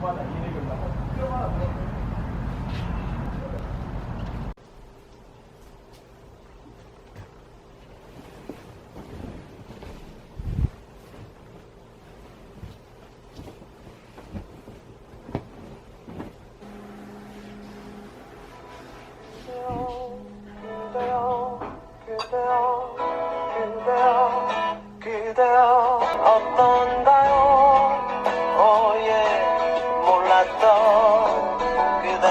그대여 that dog. Cause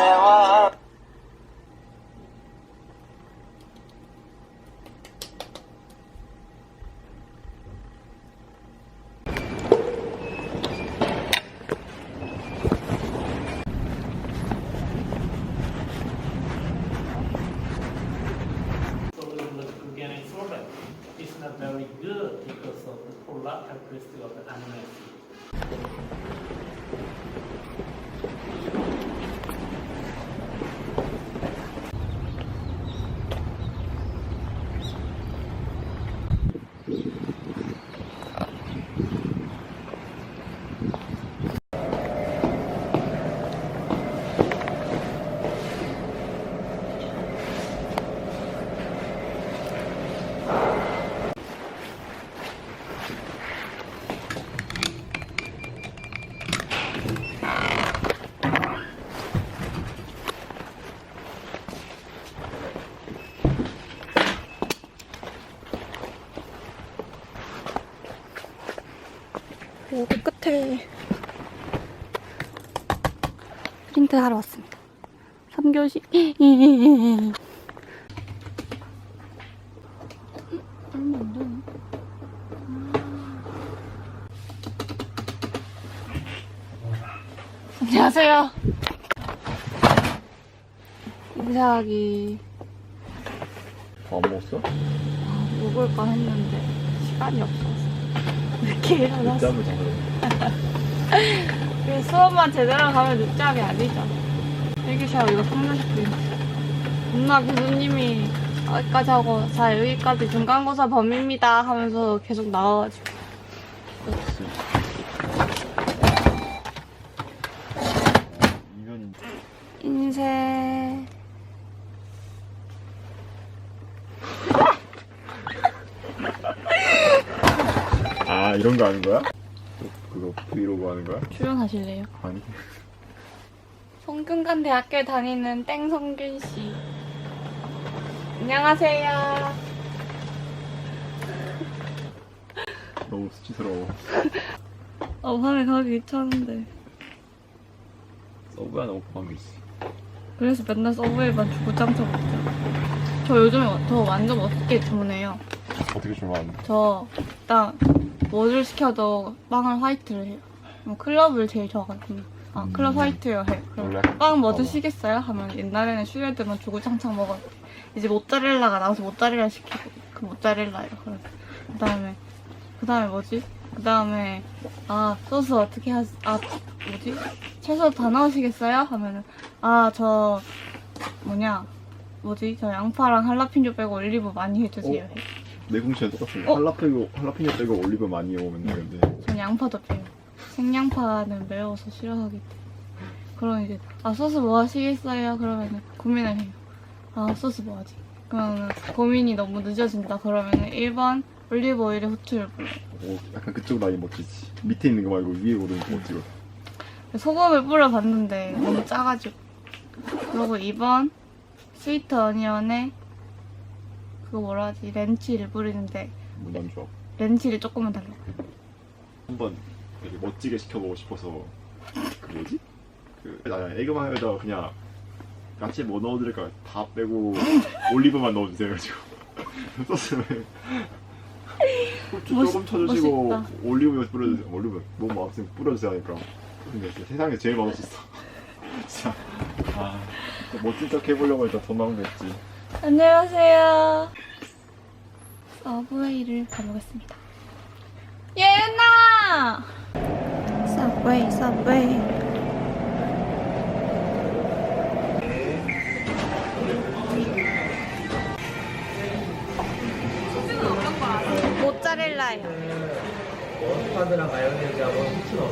여기 끝에 프린트 하러 왔습니다. 3교시. 얼마 안 되나? 안녕하세요. 인사하기 안 먹었어? 먹을까 했는데 시간이 없어 서 이렇게 일어났어. 잡아야 그 수업만 제대로 가면 늦잠이 아니잖아. 일기샤워 이거 성교시키는 존나 교수님이 여기까지 하고 자 여기까지 중간고사 범위입니다 하면서 계속 나와가지고 이건 인쇄 아거 하는 거야? 또 그거 브이로그 하는 거야? 출연하실래요? 아니 성균관 대학교에 다니는 땡성균 씨 안녕하세요. 너무 수치스러워 어 밤에 가기 귀찮은데 서브 하나 먹고 간게 있어 그래서 맨날 서브웨이만 주고 짬짜 먹자. 저 요즘에 저 완전 어떻게 주문해요? 어떻게 주면 저 일단 뭐를 시켜도 빵을 화이트를 해요. 뭐 클럽을 제일 좋아하거든요. 아 음. 클럽 화이트요 해. 그럼 빵 뭐. 드시겠어요? 하면 옛날에는 슈레드만 주구장창 먹었는데 이제 모짜렐라가 나와서 모짜렐라 시키고 그 모짜렐라예요. 그럼 그다음에 그다음에 뭐지? 그다음에 아 소스 어떻게 하지? 아 뭐지? 채소 다 넣으시겠어요? 하면은 아 저 뭐냐 뭐지? 저 양파랑 할라피뇨 빼고 올리브 많이 해주세요. 어? 해. 내공치랑 똑같은데 어? 할라피뇨 할라피뇨 빼고 올리브 많이 해요 맨날 근데 전 양파도 빼요. 생양파는 매워서 싫어하기 때문에. 그럼 이제 아 소스 뭐 하시겠어요? 그러면은 고민을 해요. 아 소스 뭐 하지? 그러면 고민이 너무 늦어진다. 그러면은 1번 올리브 오일에 후추를 뿌려요. 오, 약간 그쪽 라인 멋지지 밑에 있는 거 말고 위에 오르는 거 멋지고 소금을 뿌려봤는데 너무 짜가지고. 그리고 2번 스위트 어니언에 그거 뭐라 하지? 렌치를 뿌리는데 뭐난 좋아. 렌치를 조금만 달라고. 한번 되게 멋지게 시켜보고 싶어서. 그 뭐지? 그나 에그마요에다가 그냥 야채 뭐 넣어드릴까? 다 빼고 올리브만 넣어주세요 가지고. 소스를. 후추 멋있- 조금 쳐주시고 멋있다. 올리브 뿌려주세요. 올리브 뭐 아무튼 뿌려주세요 하니까. 근데 진짜 세상에 제일 맛없었어. 진짜. 아 진짜 멋진 척 해보려고 했다. 돈 낭비했지 안녕하세요. 서브웨이를 가보겠습니다. 예나! 서브웨이, 서브웨이. 모짜렐라요. 머스타드랑 마요네즈하고 후추 넣어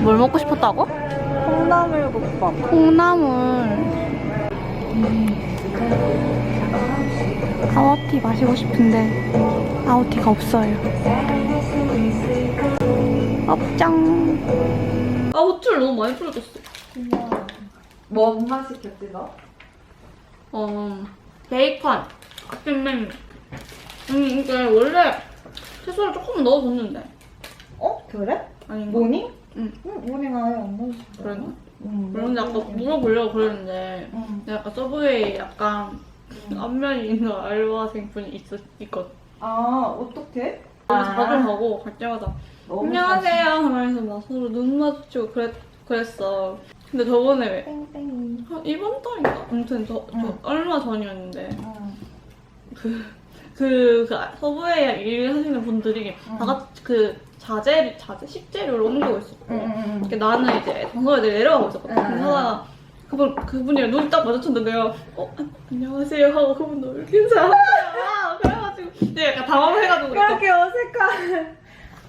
뭘 먹고 싶었다고? 콩나물국밥. 콩나물. 아워티 마시고 싶은데 아워티가 없어요. 업장. 아 후추를 너무 많이 뿌려줬어. 뭔맛 시켰지 너? 어 베이컨 같은 메뉴. 음 이게 원래 채소를 조금만 넣어줬는데 어? 그래? 아닌가? 모닝? 응. 응, 모닝 아예 안 넣었어. 그랬나? 응. 그런데 아까 물어보려고 그랬는데 응. 내가 아까 서브웨이 약간 안면이 있는 알바생 분이 있었, 있거든. 아, 어떡해? 그래서 밥을 가고 갈 때마다 너무 안녕하세요 하면서 막 서로 눈 마주치고 그랬, 그랬어. 근데 저번에 왜 땡땡이. 한 이번 달인가? 아무튼 저, 저 응. 얼마 전이었는데 응. 그, 그, 그 서브웨이 일하시는 분들이 응. 다 같이 그 자재, 자재, 식재료를 옮기고 있었고. 응, 응, 응. 이렇게 나는 이제 장소에 내려가고 있었거든. 응, 그래서 그분, 그분이랑 눈이 딱 마주쳤는데 내가 어, 안- 안녕하세요 하고 그분 이렇게 인사하는 거야? 그래가지고 이제 약간 당황해가지고 이렇게 그렇게 어색한.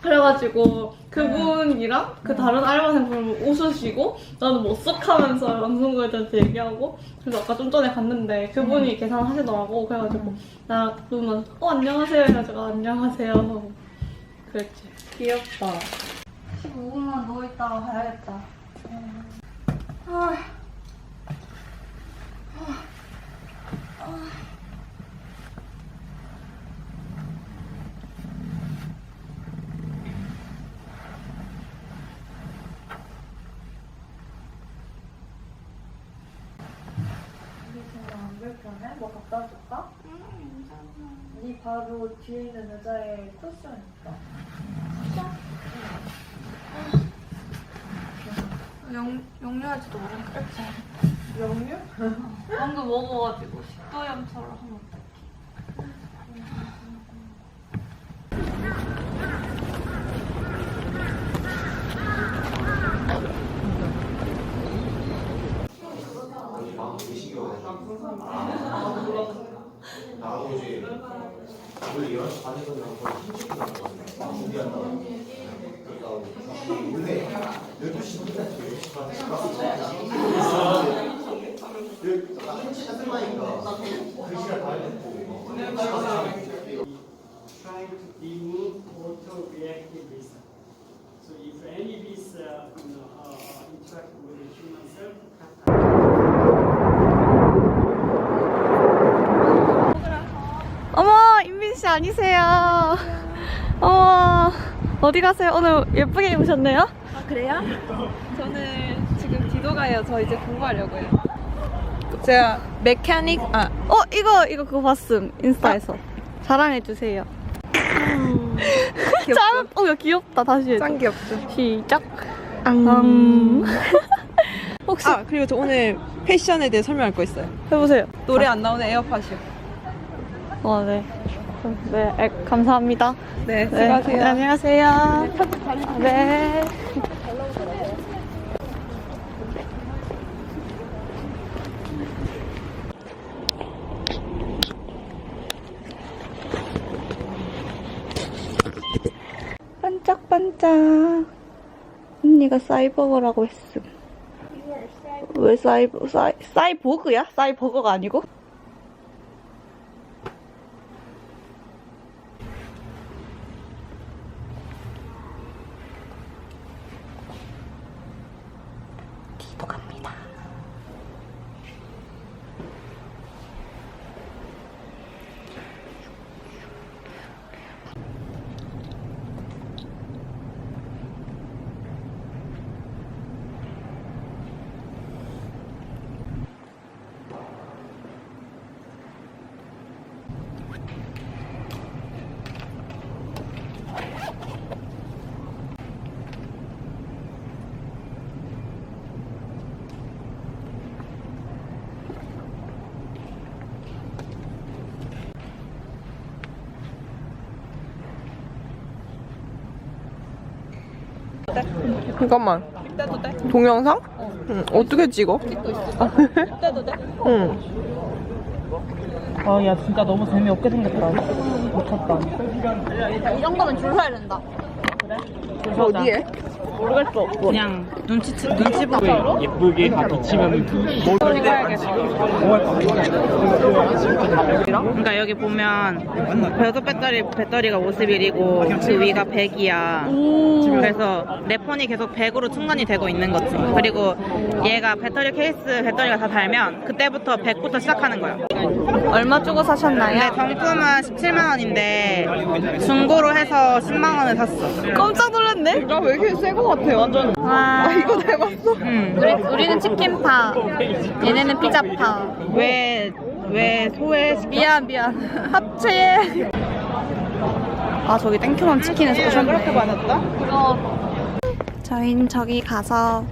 그래가지고 그분이랑 그 다른 알바생분을 웃으시고 나는 머쓱하면서 남성분한테 얘기하고 그래서 아까 좀 전에 갔는데 그분이 계산하시더라고. 그래가지고 나 그분만 어 안녕하세요. 해가지고 아, 안녕하세요 하고 그랬지 귀엽다. 15분만 더 있다가 가야겠다 우리 정말 안 불편해? 뭐 갖다 줄까? 네 바로 뒤에 있는 의자에 쿠션 있다. 영, 영유할지도 모르니까 이렇게 영유? 방금 먹어가지고 식도염처럼 하면 어떡해 trying if any of these uh, you know, uh, interact with the human cell, 어머 인빈 씨 아니세요? 어머 어디 가세요? 오늘 예쁘게 입으셨네요? 아, 그래요? 저는 지금 디도 가요. 저 이제 공부하려고요. 제가 메카닉 아 어 이거 이거 그거 봤음 인스타에서 자랑해 주세요. 짠! 어, 야, 귀엽다. 다시 해줘. 짱 귀엽죠. 시작. 음. 혹시 아 그리고 저 오늘 패션에 대해 설명할 거 있어요. 해보세요. 노래 안 나오는 에어팟이요. 어, 네. 네, 에, 감사합니다. 네, 네, 수고하세요. 네, 안녕하세요. 네. 반짝반짝. 언니가 사이버거라고 했음. 왜 사이버, 사이, 사이버그야? 사이버거가 아니고? 잠깐만. 동영상? 응. 어떻게 찍어? 응. 아, 야, 진짜 너무 재미없게 생겼다. 미쳤다. 이 정도면 줄 서야 된다. 그래? 어디에? 모르겠어. 그냥 눈치 눈치 보고 예쁘게 다 비치면 그러니까 여기 보면 벽 배터리 배터리가 51이고 그 위가 100이야. 그래서 내 폰이 계속 100으로 충전이 되고 있는 거지. 그리고 얘가 배터리 케이스 배터리가 다 달면 그때부터 100부터 시작하는 거야. 얼마 주고 사셨나요? 근데 정품은 17만 원인데 중고로 해서 10만 원에 샀어. 깜짝 놀랐네. 나 왜 이렇게 새 거 같아 완전. 와. 아 이거 닮았어. 응. 우리, 우리는 치킨파. 얘네는 피자파. 왜, 왜 소외 미안, 미안. 합체. 아, 저기 땡큐만 치킨에서 오셨네. 그렇게 많았다? 저희는 저기 가서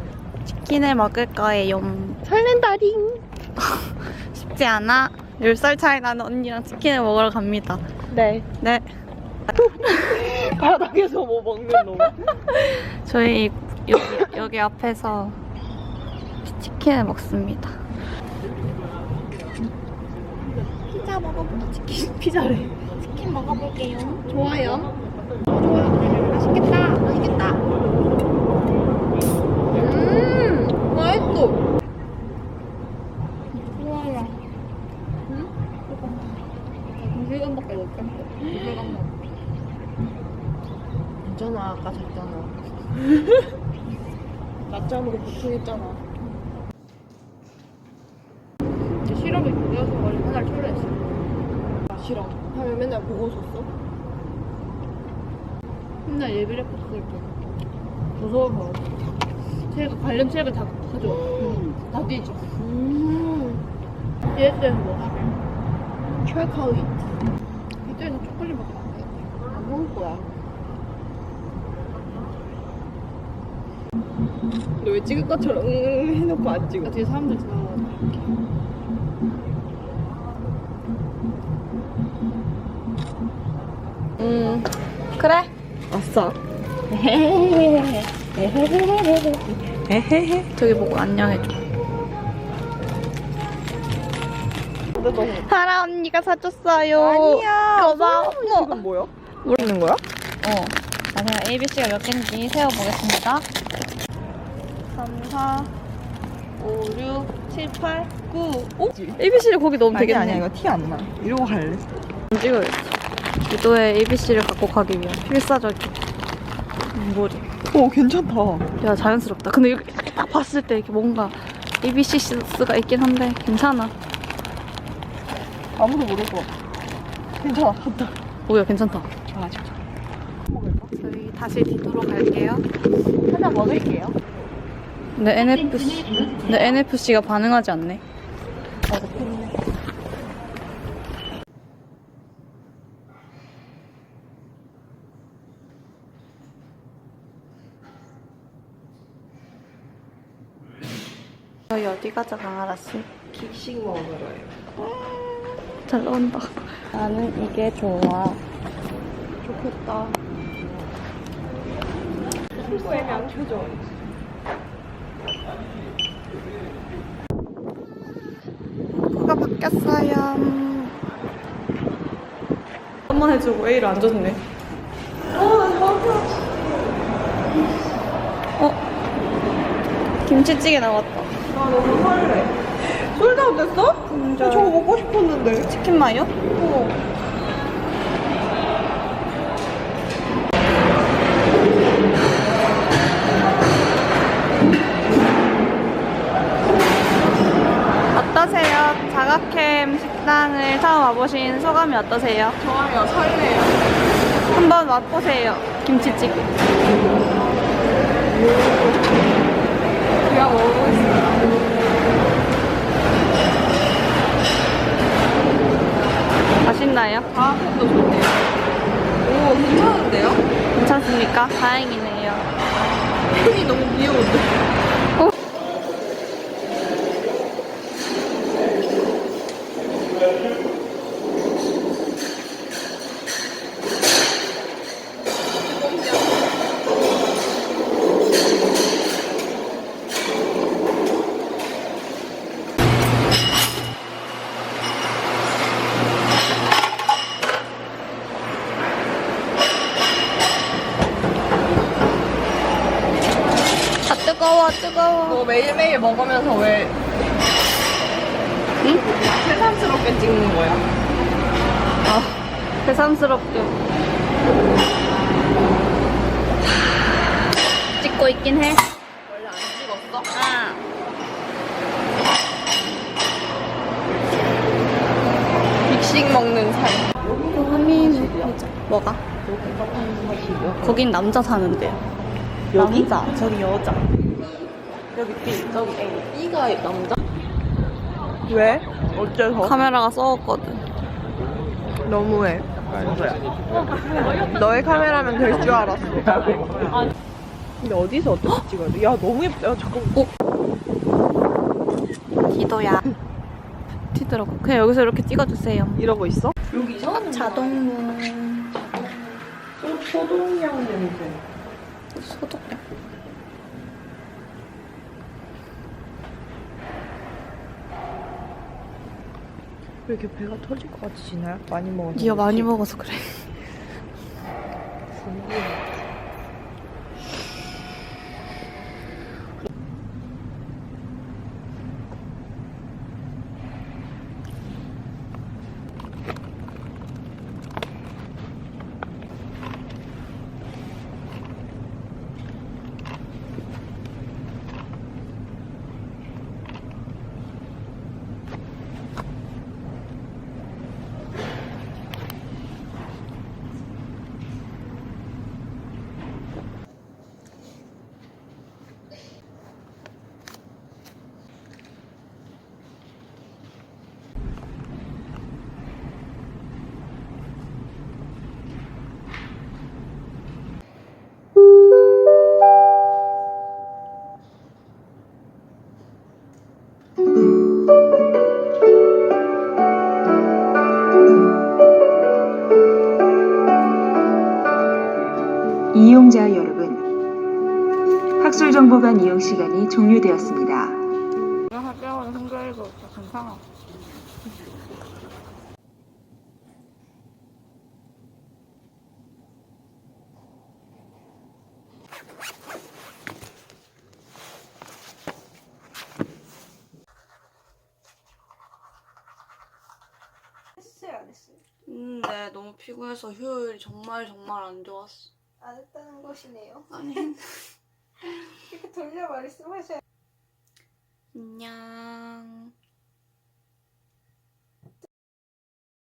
치킨을 먹을 거예요. 설렌다링. 쉽지 않아. 10살 차이 나는 언니랑 치킨을 먹으러 갑니다. 네. 네. 바닥에서 뭐 먹는 놈. 저희 여기, 여기 앞에서 치킨을 먹습니다. 피자 먹어볼게요. 치킨, 피자래. 치킨 먹어볼게요. 좋아요. 좋아요. 맛있겠다. 맛있겠다. 음, 맛있어. 좋아요. 응? 두 시간밖에 못 갔어. 두 시간만. 괜찮아 아까 잤잖아. 낮잠으로 보통 했잖아. 시럽이 두개여서 가지고 하나를 초래했어. 아 싫어. 하면 맨날 보고 줬어. 맨날 예비레 포스 때 무서워서 책 관련 책을 다 가져와. 다 뒤져. 음. 얘 때는 뭐 하게? 최카위. 이때는 초콜릿밖에 안 돼. 안 먹을 거야. 너왜 찍을 것처럼 응 해놓고 안 찍어? 나 뒤에 사람들 지나가고. 음 그래. 아싸. 저기 보고 안녕해줘. 하라 언니가 사줬어요. 아니야. 고마워. 이건 뭐야? 모르는 거야? 어. 자, 제가 ABC가 몇 개인지 세어보겠습니다. 3, 4, 5, 6, 7, 8, 9. 오? ABC를 거기 넣으면 되겠네. 아니야 이거 티 안 나. 이러고 갈래. 찍어야지. 유도의 ABC를 갖고 가기 위한 필사적인 머리. 오 괜찮다. 야, 자연스럽다. 근데 이렇게 딱 봤을 때 이렇게 뭔가 ABC 센스가 있긴 한데 괜찮아. 아무도 모를 것 같아. 괜찮아. 갔다. 오야, 괜찮다. 아 진짜. 저희 다시 뒤도로 갈게요. 하나 먹을게요. 근데 NFC, 근데 NFC가 반응하지 않네. 저희 어디 가자, 강아라 씨? 킥식 먹으러요. 잘 나온다. 나는 이게 좋아. 좋겠다. 안 켜져. 코가 바뀌었어요. 한번 해주고 A를 안 줬네. 어? 김치찌개 나왔다. 아 너무 설레. 솔드아웃 됐어? 진짜. 저거 먹고 싶었는데. 치킨 마요? 어 와보신 소감이 어떠세요? 좋아요. 설레요. 한번 맛보세요. 김치찌개. 제가 먹고 있어요. 맛있나요? 다음도 좋네요. 오 괜찮은데요? 괜찮습니까? 다행이네요. 손이 너무 귀여운데. 새삼스럽게 찍는 거야? 아, 새삼스럽게. 찍고 있긴 해. 원래 안 찍었어? 아. 빅식 먹는 삶. 한민 뭐가? 거긴 남자 사는데. 여기? 남자. 저기 여자. 여기 B, 저기 A. B가 남자? 왜? 어째서? 카메라가 썩었거든. 너무해. 너의 카메라면 될 줄 알았어. 근데 어디서 어떻게 찍어야 돼? 야 너무 예쁘다. 야, 잠깐. 디도야. 티더라고. 그냥 여기서 이렇게 찍어주세요. 이러고 있어? 자동문. 소독약 냄새. 왜 이렇게 배가 터질 것 같이 지나요? 많이 먹어서. 네가 많이 먹어서 그래. 이용 시간이 종료되었습니다. 학교원 성별이고 괜찮아. 했어요 안 했어요? 음, 네, 너무 피곤해서 효율이 정말 정말 안 좋았어. 안 했다는 것이네요. 아니, 돌려 말씀하셔야 안녕.